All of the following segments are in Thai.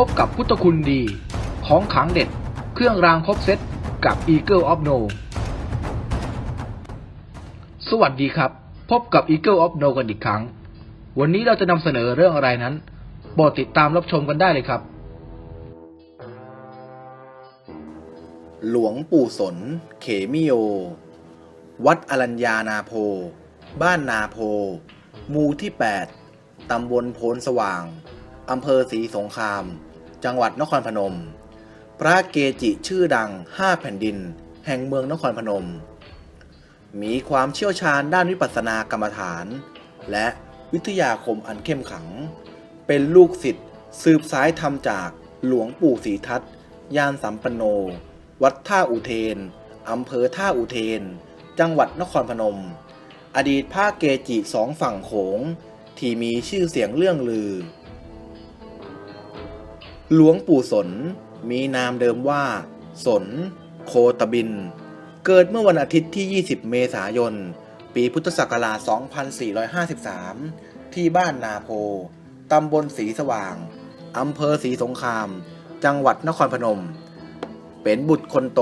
พบกับพุทธคุณดี ของขังเด็ด เครื่องรางครบเซตกับ Eagle of No สวัสดีครับ พบกับ Eagle of No กันอีกครั้ง วันนี้เราจะนำเสนอเรื่องอะไรนั้นโปรดติดตามรับชมกันได้เลยครับ หลวงปู่สน เขมิโย วัดอรัญญานาโพ บ้านนาโพ มูที่ 8 ตำบลโพนสว่าง อำเภอศรีสงคราม จังหวัดนครพนม พระเกจิชื่อดังห้าแผ่นดิน แห่งเมืองนครพนม มีความเชี่ยวชาญด้านวิปัสสนากรรมฐาน และวิทยาคมอันเข้มขัง เป็นลูกศิษย์สืบสายธรรมจากหลวงปู่ศรีทัตยานสัมปันโน วัดท่าอุเทน อำเภอท่าอุเทน จังหวัดนครพนม อดีตพระเกจิสองฝั่งโขง ที่มีชื่อเสียงเรื่องลือ หลวงปู่สน มีนามเดิมว่า สน โคตบิน เกิดเมื่อวันอาทิตย์ที่ 20 เมษายน ปีพุทธศักราช 2453 ที่บ้านนาโพ ตำบลศรีสว่าง อำเภอศรีสงคราม จังหวัดนครพนม เป็นบุตรคนโต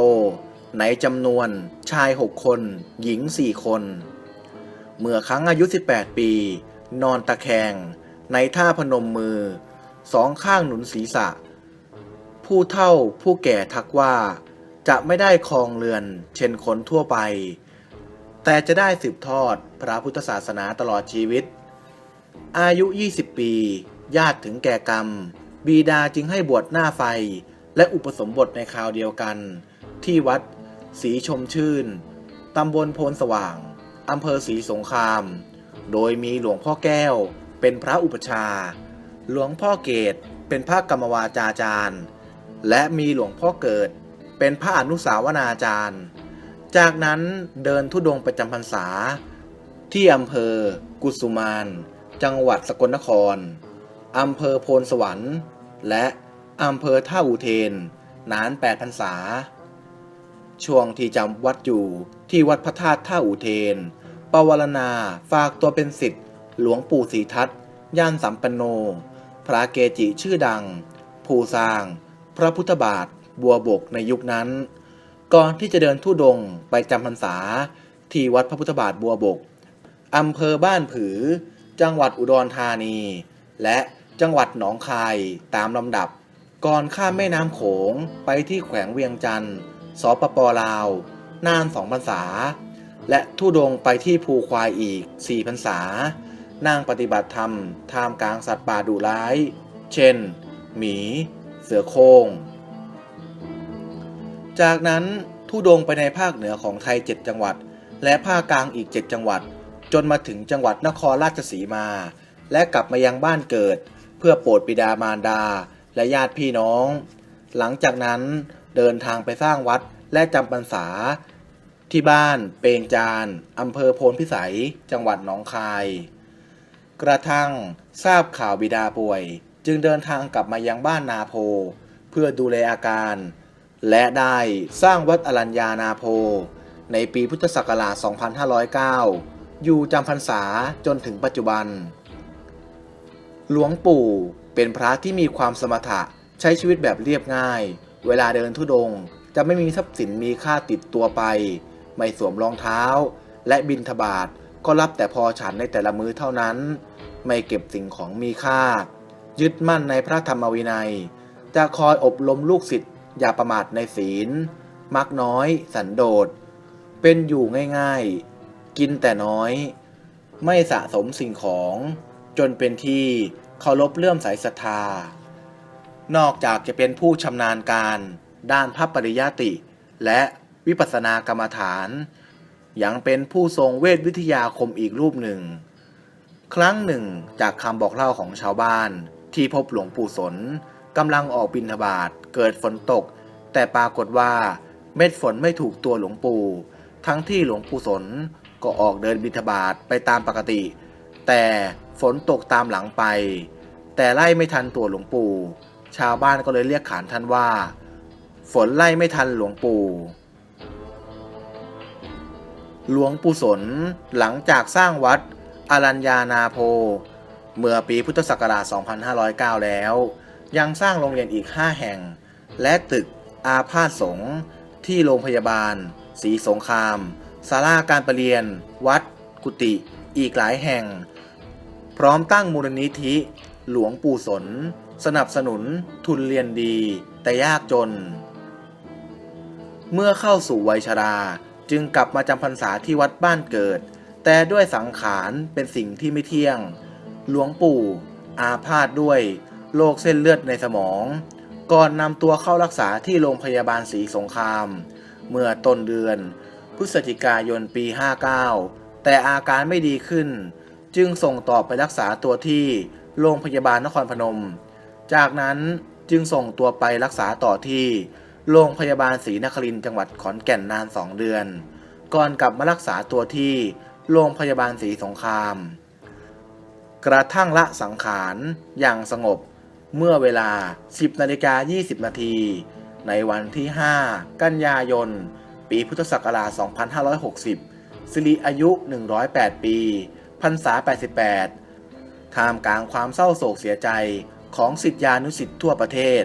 ในจำนวนชาย 6 คน หญิง 4 คน เมื่อครั้งอายุ 18 ปี นอนตะแคง ในท่าพนมมือ สองข้างหนุนศีรษะ ผู้เฒ่าผู้แก่ทักว่า จะไม่ได้ครองเรือน เช่นคนทั่วไป แต่จะได้สืบทอดพระพุทธศาสนาตลอดชีวิต อายุ 20 ปี ญาติถึงแก่กรรม บีดาจึงให้บวชหน้าไฟ และอุปสมบทในคราวเดียวกัน ที่วัดศรีชมชื่น ตำบลโพนสว่าง อำเภอศรีสงคราม โดยมีหลวงพ่อแก้วเป็นพระอุปชา หลวงพ่อเกตเป็นพระกรรมวาจาจารย์ และมีหลวงพ่อเกิด เป็นพระอนุสาวนาจารย์ จากนั้นเดินทุดงค์ประจำพรรษา ที่อำเภอ กุสุมาน จังหวัดสกลนครอำเภอโพนสวรรค์ และอำเภอท่าอุเทน นานแปดพรรษา ช่วงที่จำวัดอยู่ที่วัดพระธาตุท่าอุเทน ปวารณาฝากตัวเป็นสิทธิ์หลวงปู่ศรีทัตย่านสัมปันโน พระเกจิชื่อดังผู้สร้าง พระพุทธบาท บัวบกในยุคนั้น ก่อนที่จะเดินทุดงไปจำพรรษาที่วัดพระพุทธบาทบัวบกอำเภอบ้านผือ จังหวัดอุดรธานี และจังหวัดหนองคายตามลำดับ ก่อนข้ามแม่น้ำโขงไปที่แขวงเวียงจันทร์สปปลาว นานสองพรรษา และทุดงไปที่ภูควายอีกสี่พรรษา นั่งปฏิบัติธรรมท่ามกลางสัตว์ป่าดุร้าย เช่น หมี เสือโคร่ง จากนั้นทุดงไปในภาคเหนือของไทย 7 จังหวัด และภาคกลางอีก 7 จังหวัด จนมาถึงจังหวัดนครราชสีมา และกลับมายังบ้านเกิด เพื่อโปรดบิดามารดาและญาติพี่น้อง หลังจากนั้นเดินทางไปสร้างวัดและจำพรรษา ที่บ้านเปงจานอำเภอโพนพิสัย จังหวัดหนองคาย กระทั่งทราบข่าวบิดาป่วย จึงเดินทางกลับมายังบ้านนาโพ เพื่อดูแลอาการ และได้สร้างวัดอรัญญานาโพ ในปีพุทธศักราช 2509 อยู่จำพรรษาจนถึงปัจจุบัน หลวงปู่เป็นพระที่มีความสมถะใช้ชีวิตแบบเรียบง่าย เวลาเดินทุดงค์จะไม่มีทรัพย์สินมีค่าติดตัวไป ไม่สวมรองเท้า และบินทบาทก็รับแต่พอฉันในแต่ละมื้อเท่านั้น ไม่เก็บสิ่งของมีค่า ยึดมั่นในพระธรรมวินัย จะคอยอบรมลูกศิษย์อย่าประมาทในศีล มักน้อย สันโดษ เป็นอยู่ง่ายๆ กินแต่น้อย ไม่สะสมสิ่งของ จนเป็นที่เคารพเลื่อมใสศรัทธา นอกจากจะเป็นผู้ชำนาญการด้านพระปริยติ และวิปัสสนากรรมฐาน ยังเป็นผู้ทรงเวทวิทยาคมอีกรูปหนึ่ง ครั้งหนึ่งจากคำบอกเล่าของชาวบ้าน ที่พบหลวงปู่สนกำลังออกบิณฑบาตเกิดฝนตก แต่ปรากฏว่าเม็ดฝนไม่ถูกตัวหลวงปู่ ทั้งที่หลวงปู่สนก็ออกเดินบิณฑบาตไปตามปกติ แต่ฝนตกตามหลังไป แต่ไล่ไม่ทันตัวหลวงปู่ ชาวบ้านก็เลยเรียกขานท่านว่า ฝนไล่ไม่ทันหลวงปู่หลวงปู่สนหลังจากสร้างวัด อรัญญานาโพ เมื่อปีพุทธศักราช 2509 แล้ว ยังสร้างโรงเรียนอีก 5 แห่ง และตึกอาพาธสงฆ์ที่โรงพยาบาลศรีสงครามศาลาการประเรียน วัด กุฏิอีกหลายแห่ง พร้อมตั้งมูลนิธิ หลวงปู่สน สนับสนุนทุนเรียนดี แต่ยากจน เมื่อเข้าสู่วัยชราจึงกลับมาจำพรรษาที่วัดบ้านเกิด แต่ด้วยสังขารเป็นสิ่งที่ไม่เที่ยง หลวงปู่ อาพาธด้วยโรคเส้นเลือดในสมอง ก่อนนำตัวเข้ารักษาที่โรงพยาบาลศรีสงคราม เมื่อต้นเดือน พฤศจิกายนปี 59 แต่อาการไม่ดีขึ้น จึงส่งต่อไปรักษาตัวที่โรงพยาบาลนครพนม จากนั้นจึงส่งตัวไปรักษาต่อที่โรงพยาบาลศรีนครินทร์จังหวัดขอนแก่นนาน2เดือน ก่อนกลับมารักษาตัวที่ โรงพยาบาลศรีสงคราม กระทั่งละสังขารอย่างสงบเมื่อเวลา 10นาฬิกา20 นาที ในวันที่ 5 กันยายน ปีพุทธศักราช 2560 สิริอายุ 108 ปีพรรษา 88 ท่ามกลางความเศร้าโศกเสียใจของสิทธิานุสิทธิ์ทั่วประเทศ